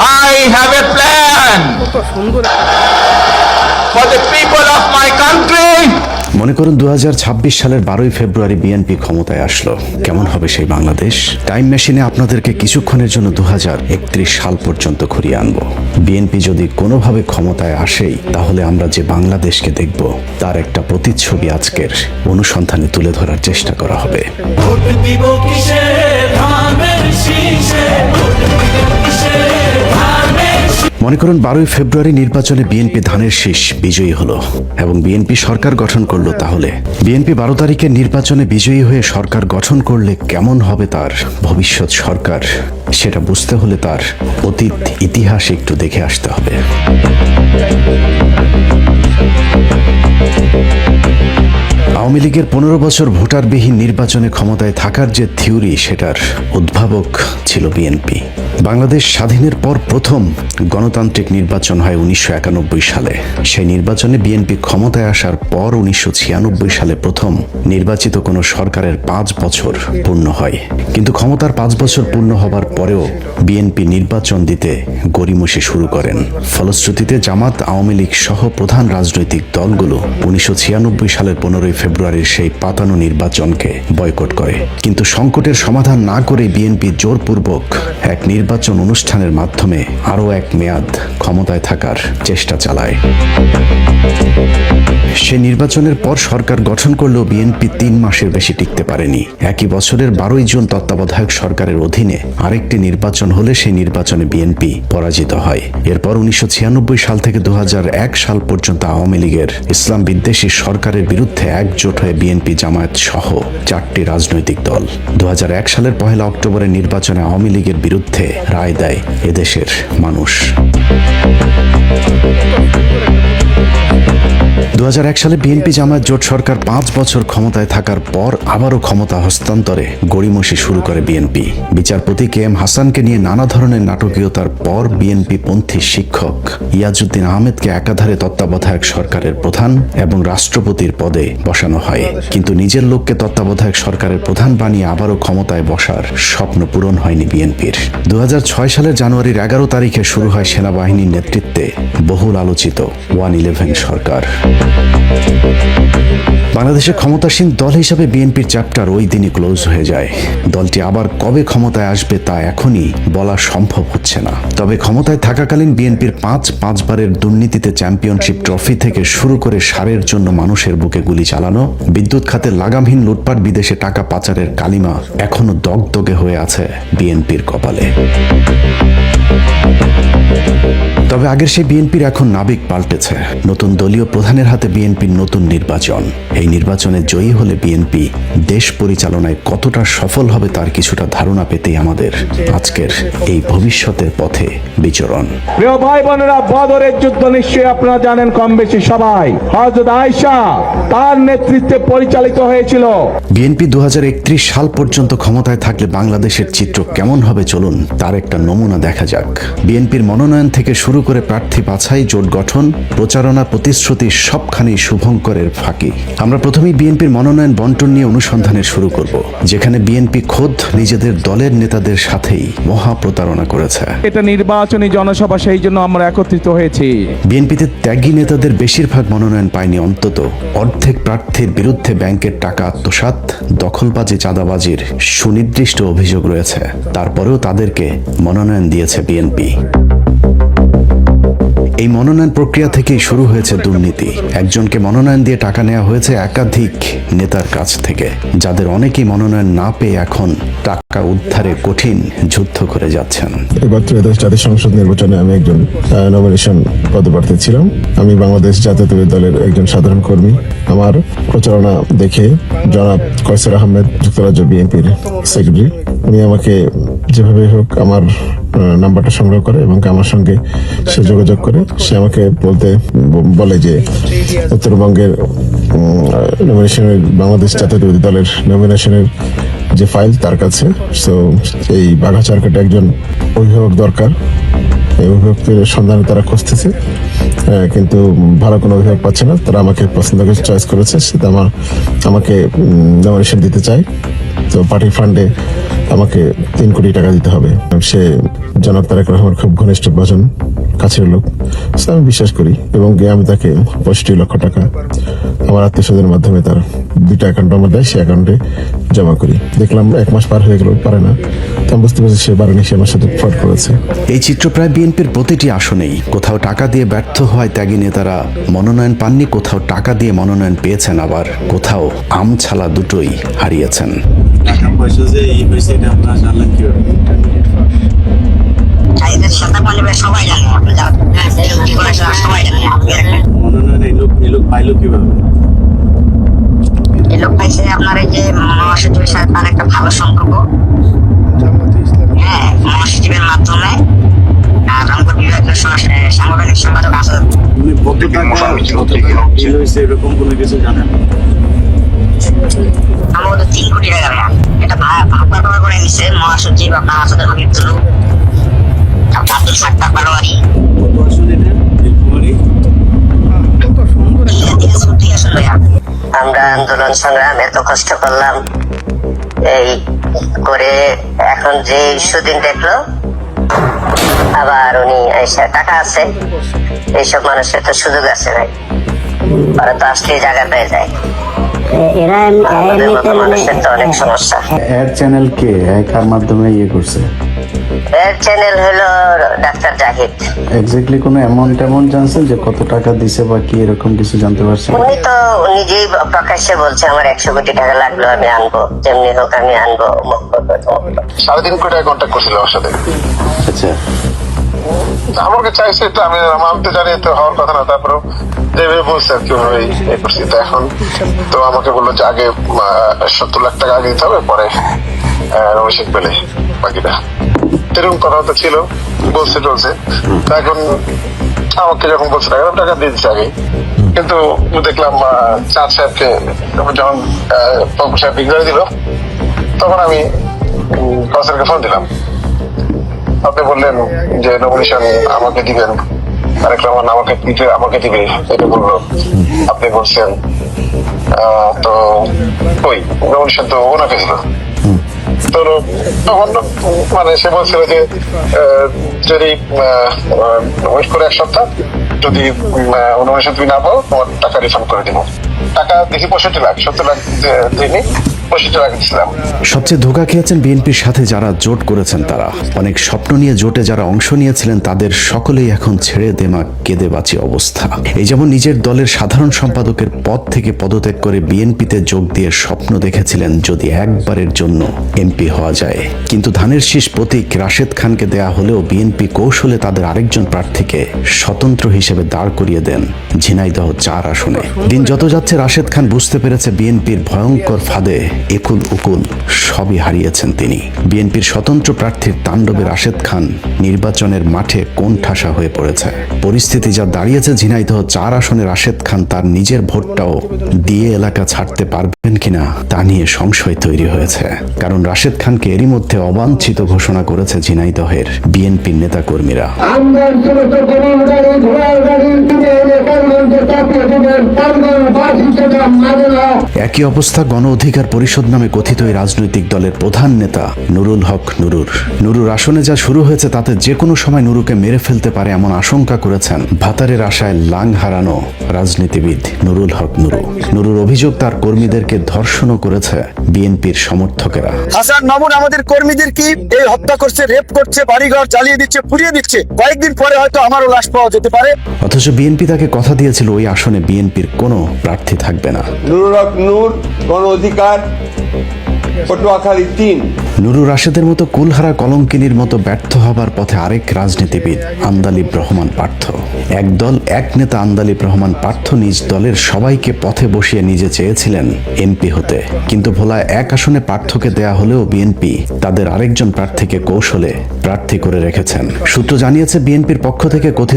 I have a plan for the people of my country. মনে করুন দু হাজার ছাব্বিশ সালের বারোই ফেব্রুয়ারি বিএনপি ক্ষমতায় আসলো। কেমন হবে সেই বাংলাদেশ? টাইম মেশিনে আপনাদেরকে কিছুক্ষণের জন্য দু হাজার একত্রিশ সাল পর্যন্ত ঘুরিয়ে আনব। বিএনপি যদি কোনোভাবে ক্ষমতায় আসেই তাহলে আমরা যে বাংলাদেশকে দেখব তার একটা প্রতিচ্ছবি আজকের অনুসন্ধানে তুলে ধরার চেষ্টা করা হবে। ভোট দিব কিসে ধানের শীষে ভোট দিব কিসে ধানের শীষে? মনে করুন বারোই ফেব্রুয়ারি নির্বাচনে বিএনপি ধানের শীষ বিজয়ী হলো এবং বিএনপি সরকার গঠন করল তাহলে। বিএনপি বারো তারিখের নির্বাচনে বিজয়ী হয়ে সরকার গঠন করলে কেমন হবে তার ভবিষ্যৎ সরকার, সেটা বুঝতে হলে তার অতীত ইতিহাস একটু দেখে আসতে হবে। আওয়ামী লীগের পনেরো বছর ভোটারবিহীন নির্বাচনে ক্ষমতায় থাকার যে থিওরি, সেটার উদ্ভাবক ছিল বিএনপি বাংলাদেশ স্বাধীনের পর প্রথম গণতান্ত্রিক নির্বাচন হয় উনিশশো একানব্বই সালে। সেই নির্বাচনে বিএনপি ক্ষমতায় আসার পর উনিশশো ছিয়ানব্বই সালে প্রথম নির্বাচিত কোনো সরকারের পাঁচ বছর পূর্ণ হয়। কিন্তু ক্ষমতার পাঁচ বছর পূর্ণ হবার পরেও বিএনপি নির্বাচন দিতে গড়িমসি শুরু করেন। ফলশ্রুতিতে জামাত, আওয়ামী লীগ সহ প্রধান রাজনৈতিক দলগুলো উনিশশো ছিয়ানব্বই সালের পনেরোই ফেব্রুয়ারির সেই পাতানো নির্বাচনকে বয়কট করে। কিন্তু সংকটের সমাধান না করে বিএনপি জোরপূর্বক এক নির্বাচন অনুষ্ঠানের মাধ্যমে আরও এক মেয়াদ ক্ষমতায় থাকার চেষ্টা চালায়। সে নির্বাচনের পর সরকার গঠন করলেও বিএনপি তিন মাসের বেশি টিকতে পারেনি। একই বছরের বারোই জুন তত্ত্বাবধায়ক সরকারের অধীনে আরেকটি নির্বাচন হলে সেই নির্বাচনে বিএনপি পরাজিত হয়। এরপর উনিশশো ছিয়ানব্বই সাল থেকে দু হাজার এক সাল পর্যন্ত আওয়ামী লীগের ইসলাম বিদ্বেষী সরকারের বিরুদ্ধে একজোট হয়ে বিএনপি জামায়াত সহ চারটি রাজনৈতিক দল। দু হাজার এক সালের পহেলা অক্টোবরের নির্বাচনে আওয়ামী লীগের বিরুদ্ধে রায় দেয় এদেশের মানুষ। দু হাজার এক সালে বিএনপি জামায়াত জোট সরকার পাঁচ বছর ক্ষমতায় থাকার পর আবারও ক্ষমতা হস্তান্তরে গড়িমসি শুরু করে বিএনপি। বিচারপতি কে এম হাসানকে নিয়ে নানা ধরনের নাটকীয়তার পর বিএনপি পন্থী শিক্ষক ইয়াজউদ্দিন আহমেদকে একাধারে তত্ত্বাবধায়ক সরকারের প্রধান এবং রাষ্ট্রপতির পদে বসানো হয়। কিন্তু নিজের লোককে তত্ত্বাবধায়ক সরকারের প্রধান বানিয়ে আবারও ক্ষমতায় বসার স্বপ্ন পূরণ হয়নি বিএনপির। দু হাজার ছয় সালের জানুয়ারির এগারো তারিখে শুরু হয় সেনাবাহিনীর নেতৃত্বে বহুল আলোচিত ওয়ান ইলেভেন সরকার। বাংলাদেশের ক্ষমতাসীন দল হিসাবে বিএনপির চ্যাপ্টার ওই দিনই ক্লোজ হয়ে যায়। দলটি আবার কবে ক্ষমতায় আসবে তা এখনই বলা সম্ভব হচ্ছে না। তবে ক্ষমতায় থাকাকালীন বিএনপির পাঁচ, পাঁচবারের দুর্নীতিতে চ্যাম্পিয়নশিপ ট্রফি থেকে শুরু করে সারের জন্য মানুষের বুকে গুলি চালানো, বিদ্যুৎ খাতে লাগামহীন লুটপাট, বিদেশে টাকা পাচারের কালিমা এখনও দগদগে হয়ে আছে বিএনপির কপালে। তবে আগের সেই বিএনপির এখন নাবিক পাল্টেছে। নতুন দলীয় প্রধানের হাতে বিএনপির নতুন নির্বাচন। এই নির্বাচনে জয়ী হলে বিএনপি দেশ পরিচালনায় কতটা সফল হবে তার কিছুটা ধারণা পেতেই আমাদের আজকের এই ভবিষ্যতের পথে বিচরণ। প্রিয় ভাই বোনেরা বদরের যুদ্ধ নিশ্চয়ই আপনারা জানেন কম বেশি সবাই। হজরত আয়সা তার নেতৃত্বে পরিচালিত হয়েছিল। বিএনপি দু হাজার একত্রিশ সাল পর্যন্ত ক্ষমতায় থাকলে বাংলাদেশের চিত্র কেমন হবে চলুন তার একটা নমুনা দেখা যাক। বিএনপির মনোনয়ন থেকে শুরু করে প্রার্থী বাছাই জোট গঠন প্রচারণা প্রতিশ্রুতি সবখানি শুভঙ্করের ফাঁকি। আমরা প্রথমেই বিএনপির মনোনয়ন বন্টন নিয়ে অনুসন্ধানের শুরু করব যেখানে বিএনপি খোদ নিজেদের দলের নেতাদের সাথেই মহা প্রতারণা করেছে। এটা নির্বাচনী জনসভা সেই জন্য আমরা একত্রিত হয়েছি। বিএনপিতে ত্যাগী নেতাদের বেশিরভাগ মনোনয়ন পায়নি অন্তত। অর্ধেক প্রার্থীর বিরুদ্ধে ব্যাংকের টাকা আত্মসাত দখলবাজি চাঁদাবাজির সুনির্দিষ্ট অভিযোগ রয়েছে। তারপরেও তাদেরকে মনোনয়ন দিয়েছে বিএনপি। এই মনোনয়ন প্রক্রিয়া থেকেই শুরু হয়েছে দুর্নীতি। একজনকে মনোনয়ন দিয়ে টাকা নেওয়া হয়েছে একাধিক নেতার কাছ থেকে, যাদের অনেকেই মনোনয়ন না পেয়ে এখন টাকা উদ্ধারে কঠিন যুদ্ধ করে যাচ্ছেন। এবার ত্রয়োদশ জাতীয় সংসদ নির্বাচনে আমি একজন নমিনেশন পদপ্রার্থী ছিলাম। আমি বাংলাদেশ জাতীয়তাবাদী দলের একজন সাধারণ কর্মী। আমার প্রচারণা দেখে জনাব কয়সার আহমেদ, যুক্তরাজ্য বিএনপির সেক্রেটারি উনি আমাকে যেভাবে হোক আমার নাম্বারটা সংগ্রহ করে এবং আমার সঙ্গে সে যোগাযোগ করে। সে আমাকে বলতে, বলে যে উত্তরবঙ্গের নমিনেশনের বাংলাদেশ জাতীয়তাবাদী দলের নমিনেশনের যে ফাইল তার কাছে। সো এই বাঘাচারকাটে একজন অভিভাবক দরকার। এই অভিভাবকের সন্ধানে তারা খুঁজতেছে। কিন্তু ভালো কোনো অভিভাবক পাচ্ছে না। তারা আমাকে পছন্দ করে চয়েস করেছে। সেটা আমার, আমাকে নমিনেশন দিতে চায়। তো পার্টি ফান্ডে আমাকে তিন কোটি টাকা দিতে হবে। সে জনাব তারেক রহমান খুব ঘনিষ্ঠ ভজন কাছের লোক। আমি বিশ্বাস করি এবং গিয়ে আমি তাকে পঁয়ষট্টি লক্ষ টাকা আমার আত্মীয় স্বজনের মাধ্যমে তার দুইটা অ্যাকাউন্ট আমার দেয় সে অ্যাকাউন্টে জমা করি। দেখলাম এক মাস পার হয়ে গেল পারে না। তো আমি বুঝতে পারছি সে পারেনি সে আমার সাথে ফ্রড করেছে। এই চিত্র প্রায় বিএনপির প্রতিটি আসনেই। কোথাও টাকা দিয়ে ব্যর্থ হয় ত্যাগী নেতারা মনোনয়ন পাননি কোথাও টাকা দিয়ে মনোনয়ন পেয়েছেন আবার কোথাও আম ছালা দুটোই হারিয়েছেন। টাকা পয়সা যে এই হয়েছে এটা আপনারা জানলেন কীভাবে? সাথে পরিবার সবাই জানে আপনি যা কি করেছেন সবাই জানে আপনি মনোনয়ন এই লোক এই লোক পাইলো কীভাবে? এই লোক পাইছে আপনার এই যে মহাসচিবের সাথে তার একটা ভালো সম্পর্ক। হ্যাঁ মহাসচিবের মাধ্যমে। আর রংপুর বিভাগের সাংগঠনিক সম্পাদক কত টাকা হয়েছে এরকম কোনো কিছু জানেন সম্ভবত তিন কোটি টাকা এটা ভাগ ভাগ করে নিছে মহাসচিব আপনার আসাদের হাবিব আমরা আন্দোলন সংগ্রাম এত কষ্ট করলাম। এই করে এখন যে সুদিন দেখল, আবার উনি টাকা আছে। এইসব মানুষের তো সুযোগ আছে ভাই। ওরা তো আসলেই জায়গা পেয়ে যায়। এরা এমনিতে মানে অনেক সমস্যা। অ্যাড চ্যানেল কে? কার মাধ্যমে ইয়ে করছে। এর চ্যানেল হলো ডাক্তার জাহিদ। এক্স্যাক্টলি কোনো অ্যামাউন্ট অ্যামাউন্ট জানছেন যে কত টাকা দিছে বা কি এরকম কিছু জানতে পারছেন উনি তো নিজেই প্রকাশ্যে বলছে আমার একশো কোটি টাকা লাগল আমি আনব। যেমনি হোক আমি আনব। সাড়ে তিন কোটি টাকা কন্ট্যাক্ট করছিল আমার সাথে। আচ্ছা। আমাকে চাইছে তো আমি আমি তো জানি তো হওয়ার কথা না তারপরে যেভাবে বলছে আর কি এ করছি। তো এখন তো আমাকে বলল যে আগে সত্তর লাখ টাকা আগে দিতে হবে, পরে রমেশেক পেলে বাকিটা। এরকম কথা তো ছিল, বলছে টলছে তা এখন আমাকে যখন বলছে, টাকা টাকা দিচ্ছে আগে কিন্তু দেখলাম চাঁদ সাহেবকে যখন পপু সাহেব বিগ্রহ দিল, তখন আমি কসারকে ফোন দিলাম। আপনি বললেন যে নমিনেশন আমাকে দিবেন। তারেক রহমান আমাকে দিতে, আমাকে দিবে। এটা বলল। আপনি বলছেন তো ওই নমিনেশন তো ওনাকে দিল। তো তখন মানে সে বলছিল যে যদি ওয়েট করে এক সপ্তাহ, যদি নমিনেশন তুমি না পাও, তোমার টাকা রিফান্ড করে দিব। টাকা দেখি পঁয়ষট্টি লাখ, সত্তর লাখ দিইনি সবচেয়ে ধোকা খেয়েছেন বিএনপির সাথে যারা জোট করেছেন তারা। অনেক স্বপ্ন নিয়ে জোটে যারা অংশ নিয়েছিলেন, তাদের সকলেই এখন ছেড়ে দেমা কেঁদে বাঁচি অবস্থা। এই যেমন নিজের দলের সাধারণ সম্পাদকের পদ থেকে পদত্যাগ করে বিএনপিতে যোগ দিয়ে স্বপ্ন দেখেছিলেন যদি একবারের জন্য এমপি হওয়া যায়। কিন্তু ধানের শীষ প্রতীক রাশেদ খানকে দেয়া হলেও বিএনপি কৌশলে তাদের আরেকজন প্রার্থীকে স্বতন্ত্র হিসেবে দাঁড় করিয়ে দেন ঝিনাইদহ চার আসনে। দিন যত যাচ্ছে, রাশেদ খান বুঝতে পেরেছে বিএনপির ভয়ঙ্কর ফাঁদে একুল উকুল সবই হারিয়েছেন তিনি। বিএনপির স্বতন্ত্র প্রার্থীর তাণ্ডবে রাশেদ খান নির্বাচনের মাঠে কোন ঠাসা হয়ে পড়েছে। পরিস্থিতি যা দাঁড়িয়েছে ঝিনাইদহ চার আসনে রাশেদ খান তার নিজের ভোটটাও দিয়ে এলাকা ছাড়তে পারবেন কিনা তা নিয়ে সংশয় তৈরি হয়েছে। কারণ রাশেদ খানকে এরই মধ্যে অবাঞ্ছিত ঘোষণা করেছে ঝিনাইদহের বিএনপির নেতাকর্মীরা। আমরা একই অবস্থা গণ অধিকার পরিষদ নামে কথিত এই রাজনৈতিক দলের প্রধান নেতা নুরুল হক নুরুর। নুরুর আসনে যা শুরু হয়েছে তাতে যে কোনো সময় নুরুকে মেরে ফেলতে পারে এমন আশঙ্কা করেছেন ভাতারের আশায় লাং হারানো রাজনীতিবিদ নুরুল হক নুরু। নুরুর অভিযোগ তার কর্মীদেরকে ধর্ষণও করেছে বিএনপির সমর্থকেরা। হাসান মামুন আমাদের কর্মীদের কি এই হত্যা করছে রেপ করছে বাড়িঘর জ্বালিয়ে দিচ্ছে পুড়িয়ে দিচ্ছে? কয়েকদিন পরে হয়তো আমারও লাশ পাওয়া যেতে পারে। অথচ বিএনপি তাকে কথা দিয়েছিল ওই আসনে বিএনপির কোনো প্রার্থী থাকবে না। নুরুল হক নূর গণ অধিকার পটুয়াখালী তিন। নুরু রাশেদের মতো কুলহারা কলঙ্কিনীর মতো ব্যর্থ হবার পথে আরেক রাজনীতিবিদ আন্দালিব রহমান পার্থ। এক নেতা আন্দালিব রহমান পার্থ নিজ দলের সবাইকে পথে বসিয়ে নিজে চেয়েছিলেন এমপি হতে। কিন্তু ভোলা এক আসনে পার্থকে দেয়া হলেও বিএনপি তাদের আরেকজন প্রার্থীকে কৌশলে প্রার্থী করে রেখেছেন। সূত্র জানিয়েছে বিএনপির পক্ষ থেকে কথিত